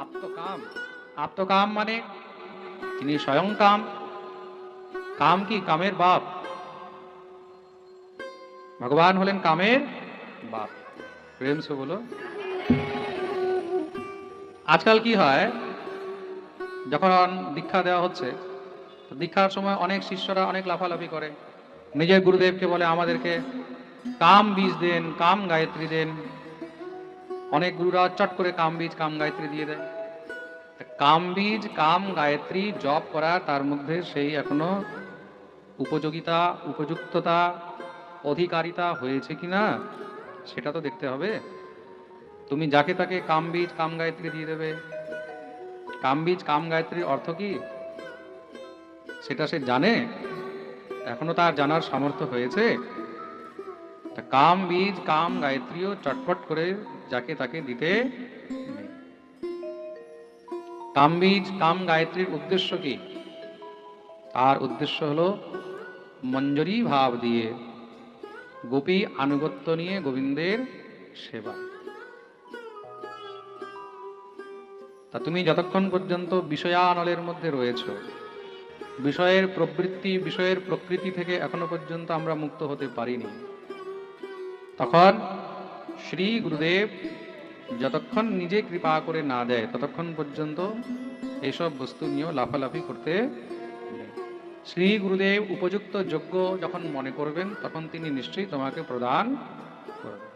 আপ্তকাম। আপ্তকাম মানে তিনি স্বয়ং কাম। কাম কি? কামের বাপ। ভগবান হলেন কামের বাপ। প্রেম সে বলো। আজকাল কি হয়? যখন দীক্ষা দেওয়া হচ্ছে দীক্ষার সময় অনেক শিষ্যরা অনেক লাফালাফি করে। নিজের গুরুদেবকে বলে, আমাদেরকে কাম বীজ দেন, কাম গায়ত্রী দেন। অনেক গুরুরা চট করে কাম বীজ, কাম গায়ত্রী দিয়ে দেয়। কাম বীজ, কাম গায়ত্রী জপ করা, তার মধ্যে সেই এখনও উপযোগিতা, উপযুক্ততা, অধিকারিতা হয়েছে কিনা সেটা তো দেখতে হবে। তুমি যাকে তাকে কাম বীজ, কাম গায়ত্রী দিয়ে দেবে। কাম বীজ, কাম গায়ত্রীর অর্থ কি? সেটা সে জানে। এখনও তার জানার সামর্থ্য হয়েছে। তা কাম বীজ, কাম গায়ত্রীও চটপট করে যাকে তাকে দিতে। কাম বীজ, কাম গায়ত্রীর উদ্দেশ্য কি? তার উদ্দেশ্য হলো মঞ্জরি ভাব দিয়ে গোপী আনুগত্য নিয়ে গোবিন্দের সেবা। তা তুমি যতক্ষণ পর্যন্ত বিষয়ানলের মধ্যে রয়েছো, বিষয়ের প্রবৃত্তি, বিষয়ের প্রকৃতি থেকে এখনও পর্যন্ত আমরা মুক্ত হতে পারিনি। তখন শ্রী গুরুদেব যতক্ষণ নিজে কৃপা করে না দেয়, ততক্ষণ পর্যন্ত এইসব বস্তু নিয়েও লাফালাফি করতে। শ্রী গুরুদেব উপযুক্ত যোগ্য যখন মনে করবেন, তখন তিনি নিশ্চয়ই তোমাকে প্রদান করবেন।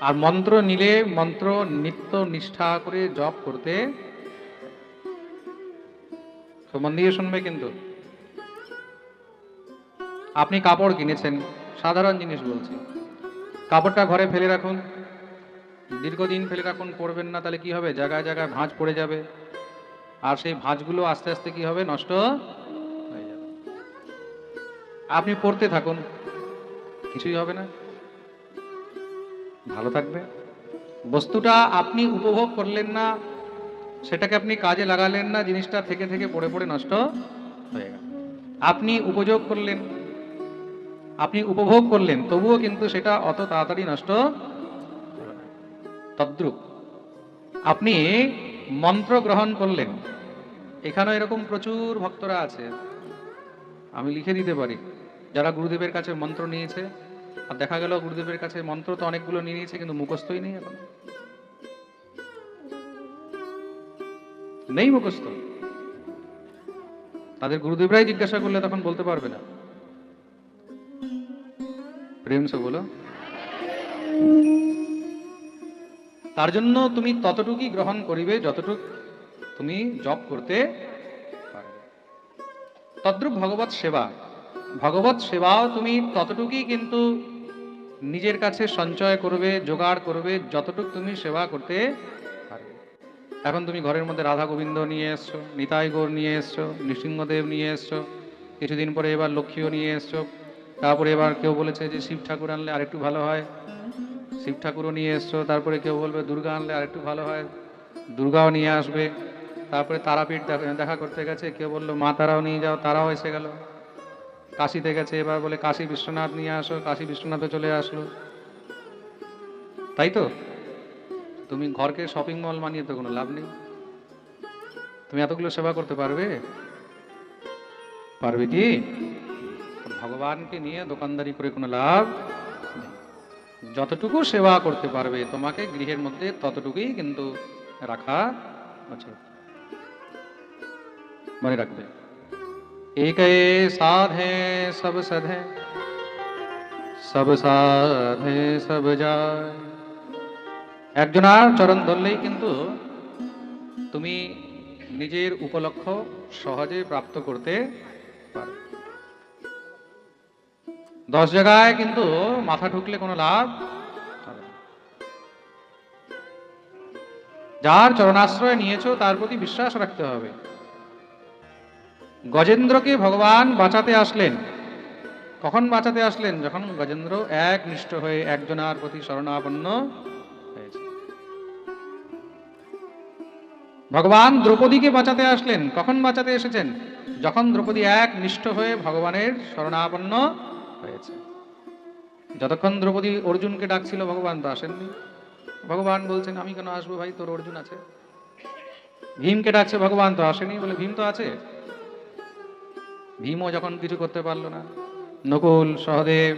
আর মন্ত্র নিলে মন্ত্র নিত্য নিষ্ঠা করে জপ করতে মন দিয়ে শুনবে কিন্তু। আপনি কাপড় কিনেছেন। সাধারণ জিনিস বলছি। কাপড়টা ঘরে ফেলে রাখুন। দীর্ঘদিন ফেলে রাখুন, পরবেন না, তাহলে কি হবে? জায়গায় জায়গায় ভাঁজ পড়ে যাবে। আর সেই ভাঁজগুলো আস্তে আস্তে কি হবে? নষ্ট হয়ে যাবে। আপনি পড়তে থাকুন। কিছুই হবে না। ভালো থাকবে। বস্তুটা আপনি উপভোগ করলেন না, সেটাকে আপনি কাজে লাগালেন না, জিনিসটা থেকে থেকে পড়ে পড়ে নষ্ট হয়ে গেল। আপনি উপযোগ করলেন। আপনি উপভোগ করলেন, তবুও কিন্তু সেটা অত তাড়াতাড়ি নষ্ট তদ্রুপ। আপনি মন্ত্র গ্রহণ করলেন। এখানেও এরকম প্রচুর ভক্তরা আছে। আমি লিখে দিতে পারি। যারা গুরুদেবের কাছে মন্ত্র নিয়েছে, আর দেখা গেল গুরুদেবের কাছে মন্ত্র তো অনেকগুলো নিয়ে নিয়েছে, কিন্তু মুখস্থই নেই এখন। নেই মুখস্থ। তাদের গুরুদেবরাই জিজ্ঞাসা করলে তখন বলতে পারবে না। প্রেম সে বলো তার জন্য তুমি ততটুকুই গ্রহণ করিবে যতটুক তুমি জপ করতে তদ্রূপ ভগবত সেবা। ভগবত সেবাও তুমি ততটুকুই কিন্তু নিজের কাছে সঞ্চয় করবে, জোগাড় করবে, যতটুক তুমি সেবা করতে পারবে। এখন তুমি ঘরের মধ্যে রাধা গোবিন্দ নিয়ে এসছো, নিতাই গৌর নিয়ে এসছো, নৃসিংহদেব নিয়ে এসছো, কিছুদিন পরে এবার লক্ষ্মীও নিয়ে এসছো তারপরে এবার কেউ বলেছে যে শিব ঠাকুর আনলে আরেকটু ভালো হয়। শিব ঠাকুরও নিয়ে এসছো, তারপরে কেউ বলবে দুর্গা আনলে আরেকটু ভালো হয়। দুর্গাও নিয়ে আসবে। তারপরে তারাপীঠ দেখা- দেখা করতে গেছে, কেউ বলল মা তারাও নিয়ে যাও, তারাও এসে গেল। কাশিতে গেছে, এবার বলে কাশী বিশ্বনাথ নিয়ে আসো, কাশী বিশ্বনাথও চলে আসলো। তাই তো? তুমি ঘরকে শপিং মল মানিয়ে তো কোনো লাভ নেই। তুমি এতগুলো সেবা করতে পারবে? পারবে কি? ভগবানকে নিয়ে দোকানদারি করে কোনো লাভ নেই যতটুকু সেবা করতে পারবে তোমাকে গৃহের মধ্যে ততটুকুই কিন্তু রাখা উচিত মনে রাখবে एक साध है सब सद है সব সাধে সব যায় একজনার চরণ ধরলেই কিন্তু তুমি নিজের উপলক্ষ সহজে প্রাপ্ত করতে পারো দশ জায়গায় কিন্তু মাথা ঢুকলে কোনো লাভ যার চরণাশ্রয় নিয়েছো, তার প্রতি বিশ্বাস রাখতে হবে। গজেন্দ্রকে ভগবান বাঁচাতে আসলেন। কখন বাঁচাতে আসলেন? যখন গজেন্দ্র এক নিষ্ঠ হয়ে একজনার প্রতি শরণাপন্ন হয়েছে। ভগবান দ্রৌপদীকে বাঁচাতে আসলেন। কখন বাঁচাতে এসেছেন? যখন দ্রৌপদী এক নিষ্ঠ হয়ে ভগবানের শরণাপন্ন হয়েছে। যতক্ষণ দ্রৌপদী অর্জুনকে ডাকছিল, ভগবান তো আসেননি। ভগবান বলছেন, আমি কেন আসব ভাই? তোর অর্জুন আছে। ভীমকে ডাকছে, ভগবান তো আসেনি। বলে, ভীম তো আছে। ভীমও যখন কিছু করতে পারল না, নকুল, সহদেব,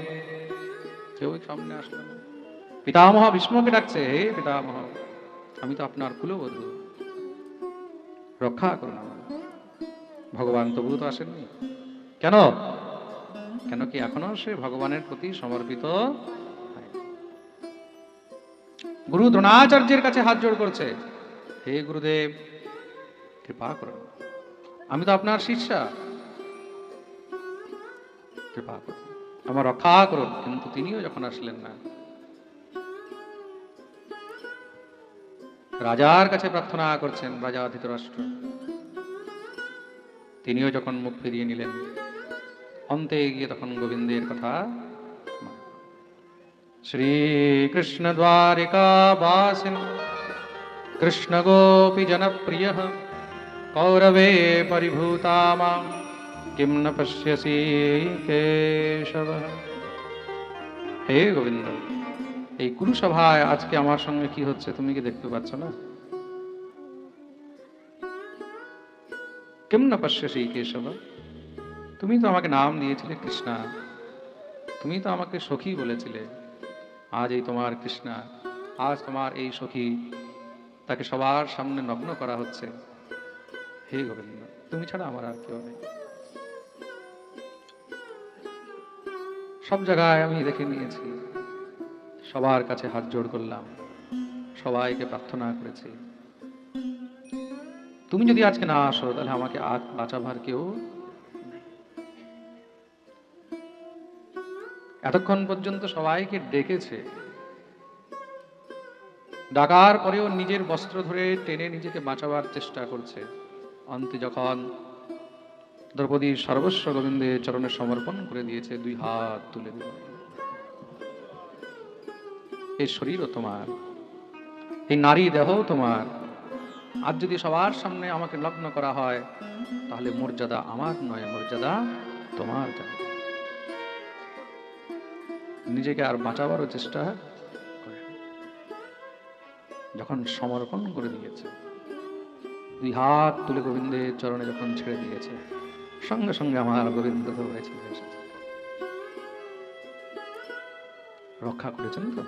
কেউ সামনে আসলো না। পিতামহ ভীষ্মকে ডাকছে, হে পিতামহ, আমি তো আপনার কুলবধূ। রক্ষা করুন। ভগবান তবুও তো আসেননি। কেন? কেন কি এখনও সে ভগবানের প্রতি সমর্পিত গুরু দ্রোণাচার্যের কাছে হাত জোড় করছে। হে গুরুদেব, কৃপা করুন। আমি তো আপনার শিষ্যা। কৃপা করুন। আমার রক্ষা করুন। কিন্তু তিনিও যখন আসলেন না, রাজার কাছে প্রার্থনা করছেন রাজা ধৃতরাষ্ট্র তিনিও যখন মুখ ফিরিয়ে নিলেন অন্তে গিয়ে তখন গোবিন্দের কথা শ্রীকৃষ্ণ দ্বারিকা বাসিন, কৃষ্ণ গোপী জনপ্রিয়, কৌরবে পরিভূতা মাম, কিম ন পশ্যসি কেশব। হে গোবিন্দ, এই কুরুসভায় আজকে আমার সঙ্গে কি হচ্ছে তুমি কি দেখতে পাচ্ছ না? কিম না পশ্যসি কেশব? তুমি তো আমাকে নাম দিয়েছিলে কৃষ্ণা। তুমি তো আমাকে সখী বলেছিলে। আজ এই তোমার কৃষ্ণা, আজ তোমার এই সখী। তাকে সবার সামনে নগ্ন করা হচ্ছে। হে গোবিন্দ, তুমি ছাড়া আমার আর কেউ নেই। সব জায়গায় আমি দেখে নিয়েছি। সবার কাছে হাত জোড় করলাম। সবাইকে প্রার্থনা করেছি। তুমি যদি আজকে না আসো, তাহলে আমাকে আজ বাঁচাবার কেউ এতক্ষণ পর্যন্ত সবাইকে ডেকেছে। ডাকার পরেও নিজের বস্ত্র ধরে টেনে নিজেকে বাঁচাবার চেষ্টা করছে। অন্তে যখন দ্রৌপদী সর্বস্ব গোবিন্দের চরণে সমর্পণ করে দিয়েছে, দুই হাত তুলে দিল এই শরীরও তোমার এই নারী দেহ তোমার। আর যদি সবার সামনে আমাকে লগ্ন করা হয়, তাহলে মর্যাদা আমার নয়, মর্যাদা তোমার। যাবে নিজেকে আর বাঁচাবারও চেষ্টা করে। যখন সমর্পণ করে দিয়েছে, দুই হাত তুলে গোবিন্দের চরণে যখন ছেড়ে দিয়েছে, সঙ্গে সঙ্গে আমার গোবিন্দ দৌড়ে চলে রক্ষা করেছেন তো?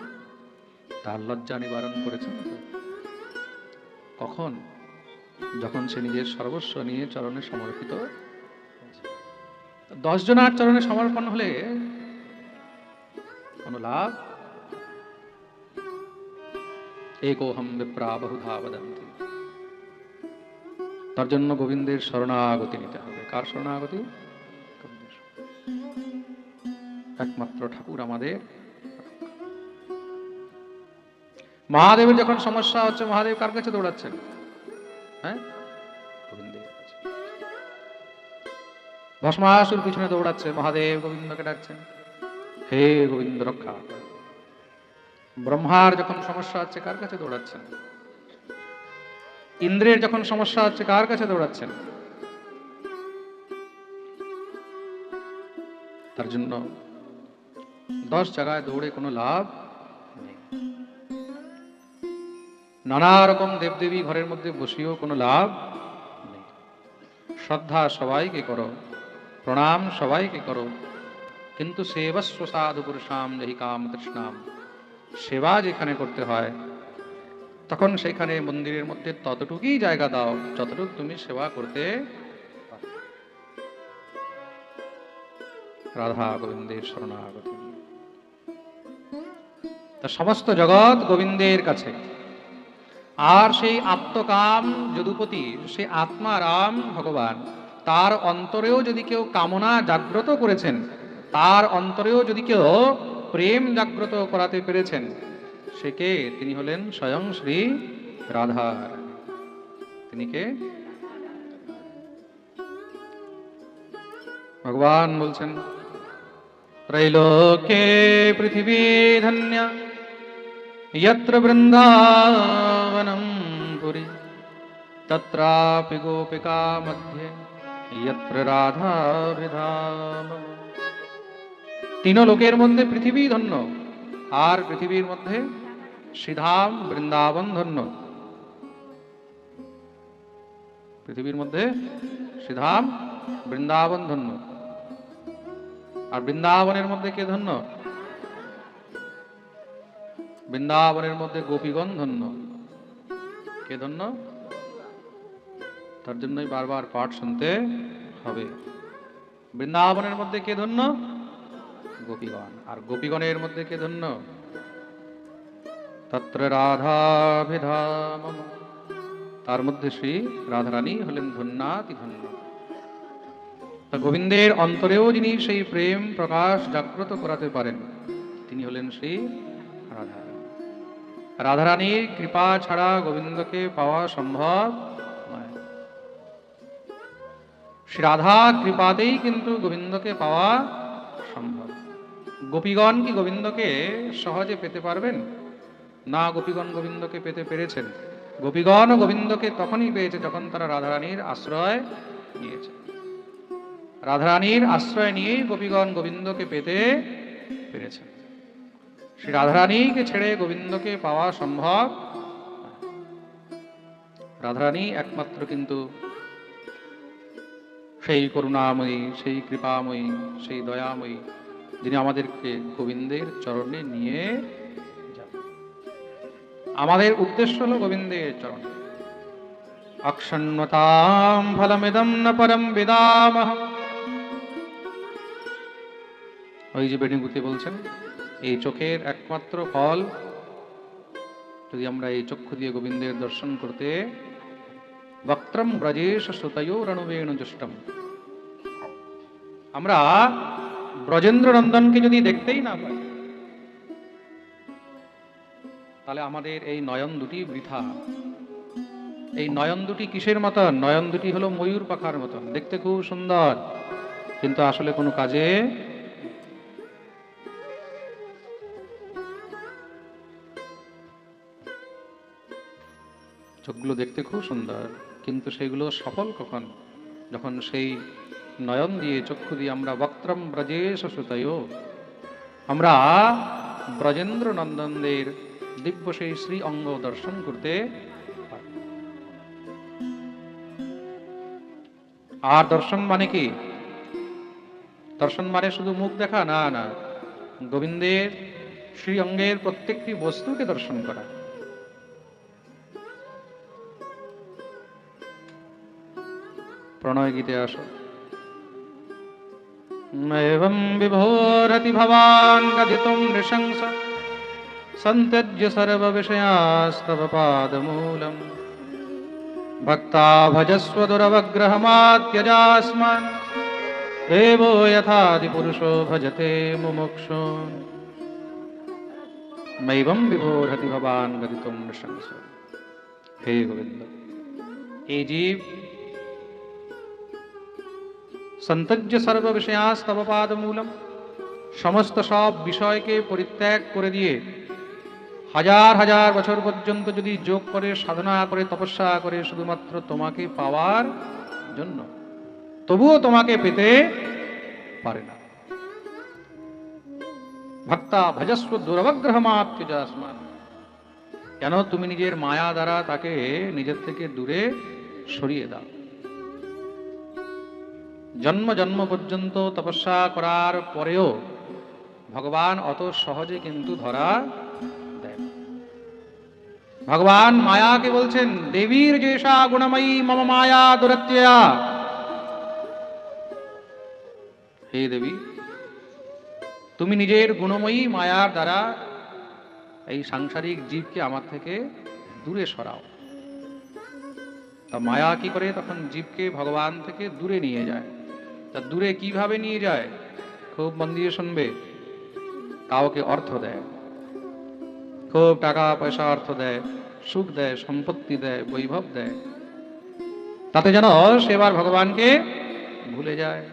তার লজ্জা নিবারণ করেছেন তো? কখন? যখন সে নিজের সর্বস্ব নিয়ে চরণে সমর্পিত হয়েছে। দশ জনার চরণে সমর্পণ হলে কোনো লাভ একোহম বিপ্রা বহুধা বদন্তি তার জন্য গোবিন্দের শরণাগতি নিতে হবে কার শরণাগতি। একমাত্র ঠাকুর আমাদের। মহাদেবের যখন সমস্যা হচ্ছে মহাদেব কার কাছে দৌড়াচ্ছেন? হ্যাঁ? গোবিন্দের ভস্মাসুর পিছনে দৌড়াচ্ছে। মহাদেব গোবিন্দকে ডাকছেন। হে গোবিন্দ রক্ষা ব্রহ্মার যখন সমস্যা হচ্ছে, কার কাছে দৌড়াচ্ছেন? ইন্দ্রের যখন সমস্যা হচ্ছে, কার কাছে দৌড়াচ্ছেন? তার জন্য দশ জায়গায় দৌড়ে কোনো লাভ নেই। নানা রকম দেবদেবী ঘরের মধ্যে বসিয়েও কোনো লাভ নেই। শ্রদ্ধা সবাইকে করো, প্রণাম সবাইকে করো। কিন্তু সেবস্ব সাধু পুরুষাম যহি কাম তৃষ্ণাম। সেবা যেখানে করতে হয়, তখন সেখানে মন্দিরের মধ্যে ততটুকুই জায়গা দাও যতটুকু তুমি সেবা করতে রাধা গোবিন্দের শরণাগতি। তা সমস্ত জগৎ গোবিন্দের কাছে। আর সেই আত্মকাম যদুপতি সে আত্মারাম ভগবান, তার অন্তরেও যদি কেউ কামনা জাগ্রত করেছেন তার অন্তরেও যদি কেউ প্রেম জাগ্রত করাতে পেরেছেন সে কে তিনি হলেন স্বয়ং শ্রী রাধা তিনি কে ভগবান বলছেন ত্রৈলোকে পৃথিবী ধন্য यत्र वृन्दावनं पुरी तत्रापि गोपिका मध्ये यत्र রাধা বিধাম তিন লোকের মধ্যে পৃথিবী ধন্য, আর পৃথিবীর মধ্যে শ্রীধাম বৃন্দাবন ধন্য। পৃথিবীর মধ্যে শ্রীধাম বৃন্দাবন ধন্য। আর বৃন্দাবনের মধ্যে কে ধন্য? বৃন্দাবনের মধ্যে গোপীগণ ধন্য। কে ধন্য? তার জন্যই বারবার পাঠ শুনতে হবে। বৃন্দাবনের মধ্যে কে ধন্য? গোপীগণ। আর গোপীগণের মধ্যে কে ধন্য? তত্র রাধাভিধাম। তার মধ্যে শ্রী রাধারানী হলেন ধন্যাতি ধন্য। তা গোবিন্দের অন্তরেও যিনি সেই প্রেম প্রকাশ জাগ্রত করাতে পারেন, তিনি হলেন শ্রী রাধা রাধারানীর কৃপা ছাড়া গোবিন্দকে পাওয়া সম্ভব নয়। শ্রী রাধা কৃপাতেই কিন্তু গোবিন্দকে পাওয়া সম্ভব। গোপীগণ কি গোবিন্দকে সহজে পেতে পারবেন? না, গোপীগণ গোবিন্দকে পেতে পেরেছেন। গোপীগণ গোবিন্দকে তখনই পেয়েছে যখন তারা রাধারানীর আশ্রয় নিয়েছে। রাধারানীর আশ্রয় নিয়েই গোপীগণ গোবিন্দকে পেতে পেরেছেন। শ্রী রাধারানীকে ছেড়ে গোবিন্দকে পাওয়া সম্ভব রাধারানী একমাত্র কিন্তু সেই করুণাময়ী, সেই কৃপাময়ী, সেই দয়াময়ী যিনি আমাদেরকে গোবিন্দের চরণে নিয়ে আমাদের উদ্দেশ্য হলো গোবিন্দের চরণ। অক্ষণ্যতাম ফলমিদম ন পরম বিদামহ ওই যে বেণীগুতি বলছেন, এই চোখের একমাত্র ফল, যদি আমরা এই চক্ষু দিয়ে গোবিন্দের দর্শন করতে, বক্ত্রম ব্রজেশ শ্রুতয়ো রণবেণু জুষ্টম আমরা ব্রজেন্দ্র নন্দনকে যদি দেখতেই না পাই, তাহলে আমাদের এই নয়ন দুটি বৃথা। এই নয়ন দুটি কিসের মতন? নয়ন দুটি হলো ময়ূর পাখার মতন। দেখতে খুব সুন্দর। কিন্তু আসলে কোনো কাজে চোখগুলো দেখতে খুব সুন্দর, কিন্তু সেগুলো সফল কখন? যখন সেই নয়ন দিয়ে চক্ষু দিয়ে আমরা বক্ত্রম ব্রজেশ সুতয়। আমরা ব্রজেন্দ্র নন্দনদের দিব্য সেই শ্রী অঙ্গ দর্শন করতে আর দর্শন মানে কি? দর্শন মানে শুধু মুখ দেখা? না না। গোবিন্দের শ্রী অঙ্গের প্রত্যেকটি বস্তুকে দর্শন করা। প্রণয় গীতে আসো। एवं विभोरति भवान् कथितुं नृशंस। सन्त्यज्य सर्वविषयास्तव पादमूलम्। भक्ता भजस्व दुरवग्रहमात्यजास्मान्। देवो यथादिपुरुषो भजते मुमुक्षु। मैवं विभोरति भवान् गदितुं नृशंस। हे गोविन्द, हे जीव। সন্তজ্য সর্ব বিষয়াস্তব পাদমূলম সমস্ত সব বিষয়কে পরিত্যাগ করে দিয়ে হাজার হাজার বছর পর্যন্ত যদি যোগ করে, সাধনা করে, তপস্যা করে শুধুমাত্র তোমাকে পাওয়ার জন্য, তবুও তোমাকে পেতে পারে না। ভক্তা ভজস্ব দুরবগ্রহ মাত্মান কেন তুমি নিজের মায়া দ্বারা তাকে নিজের থেকে দূরে সরিয়ে দাও? জন্ম জন্ম পর্যন্ত তপস্যা করার পরেও ভগবান অত সহজে কিন্তু ধরা দেয় ভগবান মায়াকে বলছেন, দেবীর যেসা গুণময়ী মম মায়া দুরত্যয়া। হে দেবী, তুমি নিজের গুণময়ী মায়ার দ্বারা এই সাংসারিক জীবকে আমার থেকে দূরে সরাও। তা মায়া কি করে? তখন জীবকে ভগবান থেকে দূরে নিয়ে যায়। তা দূরে কীভাবে নিয়ে যায়? খুব মন দিয়ে শুনবে। কাউকে অর্থ দেয়। খুব টাকা, পয়সা অর্থ দেয়। সুখ দেয়, সম্পত্তি দেয়, বৈভব দেয়। তাতে যেন সেবার ভগবানকে ভুলে যায়।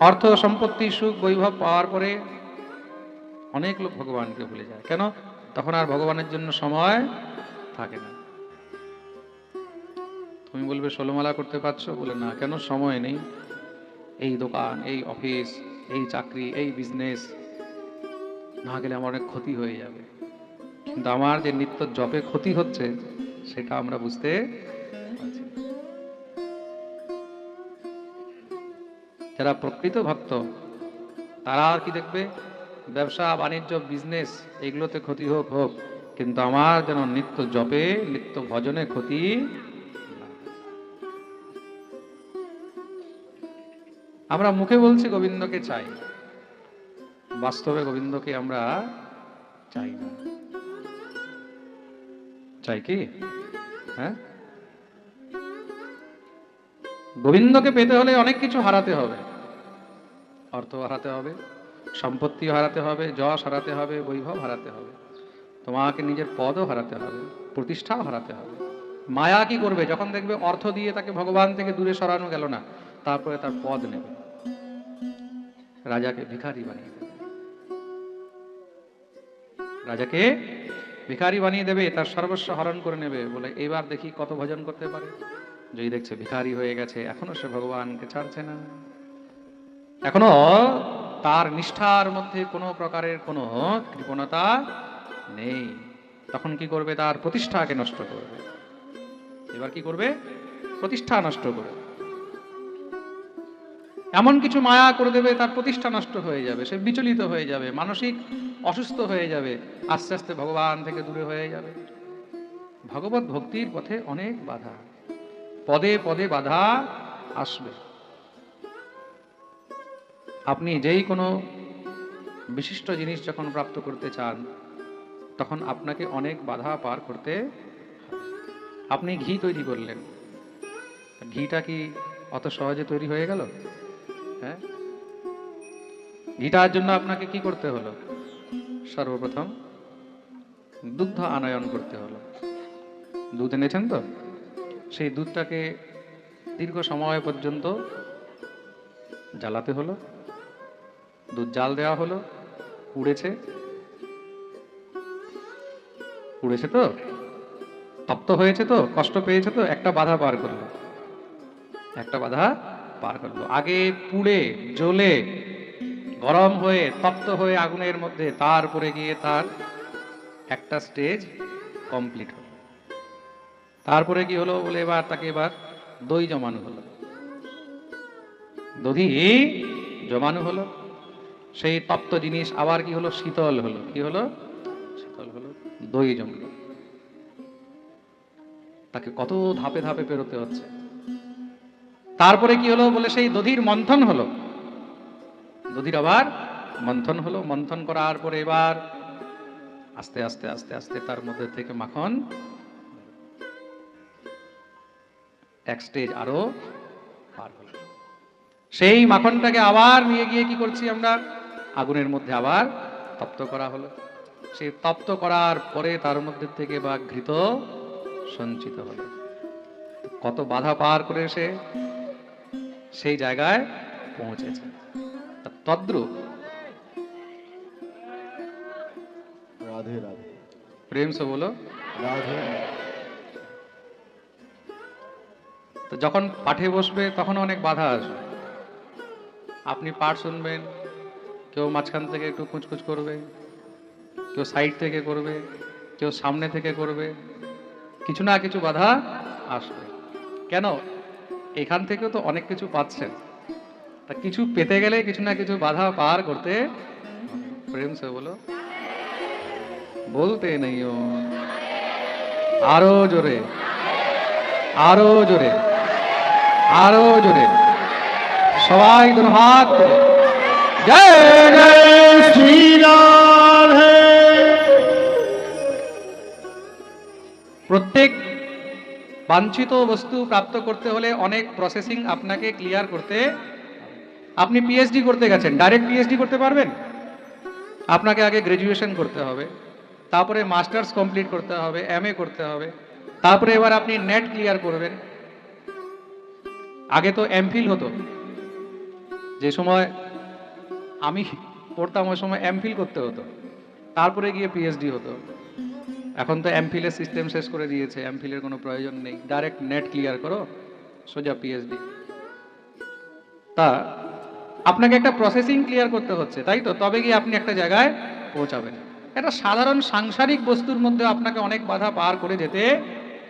অর্থ, সম্পত্তি, সুখ, বৈভব পাওয়ার পরে অনেক লোক ভগবানকে ভুলে যায়। কেন? তখন আর ভগবানের জন্য সময় থাকে না। তুমি বলবে ষোলোমালা করতে পারছ? বলে, না, কেন? সময় নেই। এই দোকান, এই অফিস, এই চাকরি, এই বিজনেস, না গেলে আমার অনেক ক্ষতি হয়ে যাবে। কিন্তু আমার যে নিত্য জপে ক্ষতি হচ্ছে, সেটা আমরা বুঝতে যারা প্রকৃত ভক্ত, তারা আর কি দেখবে? ব্যবসা, বাণিজ্য, বিজনেস, এগুলোতে ক্ষতি হোক হোক। কিন্তু আমার যেন নিত্য জপে, নিত্য ভজনে ক্ষতি আমরা মুখে বলছি গোবিন্দকে চাই। বাস্তবে গোবিন্দকে আমরা চাই না। চাই কি? হ্যাঁ? গোবিন্দকে পেতে হলে অনেক কিছু হারাতে হবে। অর্থ হারাতে হবে, সম্পত্তি হারাতে হবে, যশ হারাতে হবে, বৈভব হারাতে হবে। তোমাকে নিজের পদও হারাতে হবে, প্রতিষ্ঠাও হারাতে হবে। মায়া কি করবে? যখন দেখবে অর্থ দিয়ে তাকে ভগবান থেকে দূরে সরানো গেল না তারপরে তার পদ নেবে। রাজাকে ভিখারি বানিয়ে দেবে। রাজাকে ভিখারি বানিয়ে দেবে, তার সর্বস্ব হরণ করে নেবে বলে এবার দেখি কত ভজন করতে পারে। যদি দেখছে ভিখারি হয়ে গেছে, এখনও সে ভগবানকে ছাড়ছে না। এখনও তার নিষ্ঠার মধ্যে কোনো প্রকারের কোনো কৃপণতা নেই। তখন কি করবে? তার প্রতিষ্ঠাকে নষ্ট করবে। এবার কি করবে? প্রতিষ্ঠা নষ্ট করবে। এমন কিছু মায়া করে দেবে, তার প্রতিষ্ঠা নষ্ট হয়ে যাবে, সে বিচলিত হয়ে যাবে, মানসিক অসুস্থ হয়ে যাবে, আস্তে আস্তে ভগবান থেকে দূরে হয়ে যাবে। ভগবত ভক্তির পথে অনেক বাধা, পদে পদে বাধা আসবে। আপনি যেই কোনো বিশিষ্ট জিনিস যখন প্রাপ্ত করতে চান, তখন আপনাকে অনেক বাধা পার করতে আপনি ঘি তৈরি করলেন। ঘিটা কি অত সহজে তৈরি হয়ে গেল? হ্যাঁ? ঘিটার জন্য আপনাকে কি করতে হলো? সর্বপ্রথম দুগ্ধ আনয়ন করতে হলো। দুধ এনেছেন তো? সেই দুধটাকে দীর্ঘ সময় পর্যন্ত জ্বালাতে হলো। দুধ জাল দেওয়া হলো। উড়েছে উড়েছে তো? তপ্ত হয়েছে তো? কষ্ট পেয়েছে তো? একটা বাধা পার করল। একটা বাধা পার করল আগে পুড়ে, জ্বলে, গরম হয়ে, তপ্ত হয়ে আগুনের মধ্যে তারপরে গিয়ে তার একটা স্টেজ কমপ্লিট হলো। তারপরে কি হলো? বলে এবার তাকে এবার দই জমানো হলো। দধি জমানো হলো। সেই তপ্ত জিনিস আবার কি হলো? শীতল হলো। কি হলো? শীতল হলো। দই জমলো। তাকে কত ধাপে ধাপে পেরোতে হচ্ছে। তারপরে কি হলো? বলে সেই দধির মন্থন হলো। দধির আবার মন্থন হলো। মন্থন করার পরে এবার আস্তে আস্তে আস্তে আস্তে তার মধ্যে থেকে মাখন এক স্টেজ আরও পার হলো। সেই মাখনটাকে আবার নিয়ে গিয়ে কি করছি আমরা? আগুনের মধ্যে আবার তপ্ত করা হলো। সেই তপ্ত করার পরে তার মধ্যে থেকে বা ঘৃত সঞ্চিত হলো। কত বাধা পার করে সে সেই জায়গায় পৌঁছেছে। তদ্রুপ রাধে রাধে। প্রেম সে বলো। রাধে। তো যখন পাঠে বসবে তখন অনেক বাধা আসবে। আপনি পাঠ শুনবেন কেউ মাঝখান থেকে একটু কুচকুচ করবে কেউ সাইড থেকে করবে কেউ সামনে থেকে করবে কিছু না কিছু বাধা আসবে। কেন? এখান থেকেও তো অনেক কিছু পাচ্ছেন। তা কিছু পেতে গেলে কিছু না কিছু বাধা পার করতে প্রেম সে বলো, বলতে নেই আরও জোরে আরও জোরে আরও জোরে। সবাই জয় শ্রী প্রত্যেক বাঞ্ছিত বস্তু প্রাপ্ত করতে হলে অনেক প্রসেসিং আপনাকে ক্লিয়ার করতে আপনি পিএইচডি করতে গেছেন ডাইরেক্ট পিএইচডি করতে পারবেন? আপনাকে আগে গ্র্যাজুয়েশন করতে হবে, তারপরে মাস্টার্স কমপ্লিট করতে হবে এমএ করতে হবে, তারপরে এবার আপনি নেট ক্লিয়ার করবেন। আগে তো এমফিল হতো। যে সময় আমি পড়তাম, ওই সময় এমফিল করতে হতো। তারপরে গিয়ে পিএইচডি হতো। এখন তো এমফিলের সিস্টেম শেষ করে দিয়েছে এমফিলের কোনো প্রয়োজন নেই। ডাইরেক্ট নেট ক্লিয়ার করো, সোজা পিএইচডি তা, আপনাকে একটা প্রসেসিং ক্লিয়ার করতে হচ্ছে, তাই তো? তবে গিয়ে আপনি একটা জায়গায় পৌঁছাবেন। একটা সাধারণ সাংসারিক বস্তুর মধ্যে আপনাকে অনেক বাধা পার করে যেতে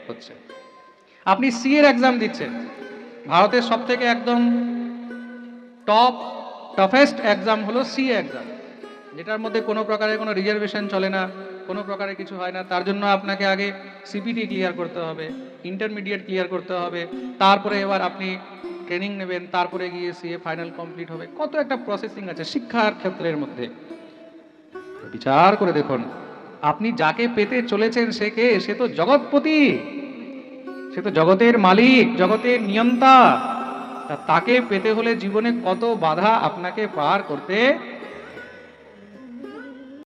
হচ্ছে। আপনি সি এর এক্সাম দিচ্ছেন। ভারতের সব থেকে একদম টপ টাফেস্ট এক্সাম হলো সি এক্সাম যেটার মধ্যে কোনো প্রকারের কোনো রিজার্ভেশন চলে না। কোনো প্রকারে কিছু হয় না। তার জন্য আপনাকে আগে সিপিটি ক্লিয়ার করতে হবে ইন্টারমিডিয়েট ক্লিয়ার করতে হবে। তারপরে এবার আপনি ট্রেনিং নেবেন, তারপরে গিয়ে সিএ ফাইনাল কমপ্লিট হবে। কত একটা প্রসেসিং আছে শিক্ষার ক্ষেত্রের মধ্যে। বিচার করে দেখুন। আপনি যাকে পেতে চলেছেন সে কে? সে তো জগৎপতি। সে তো জগতের মালিক, জগতের নিয়ন্তা। তাকে পেতে হলে জীবনে কত বাধা আপনাকে পার করতে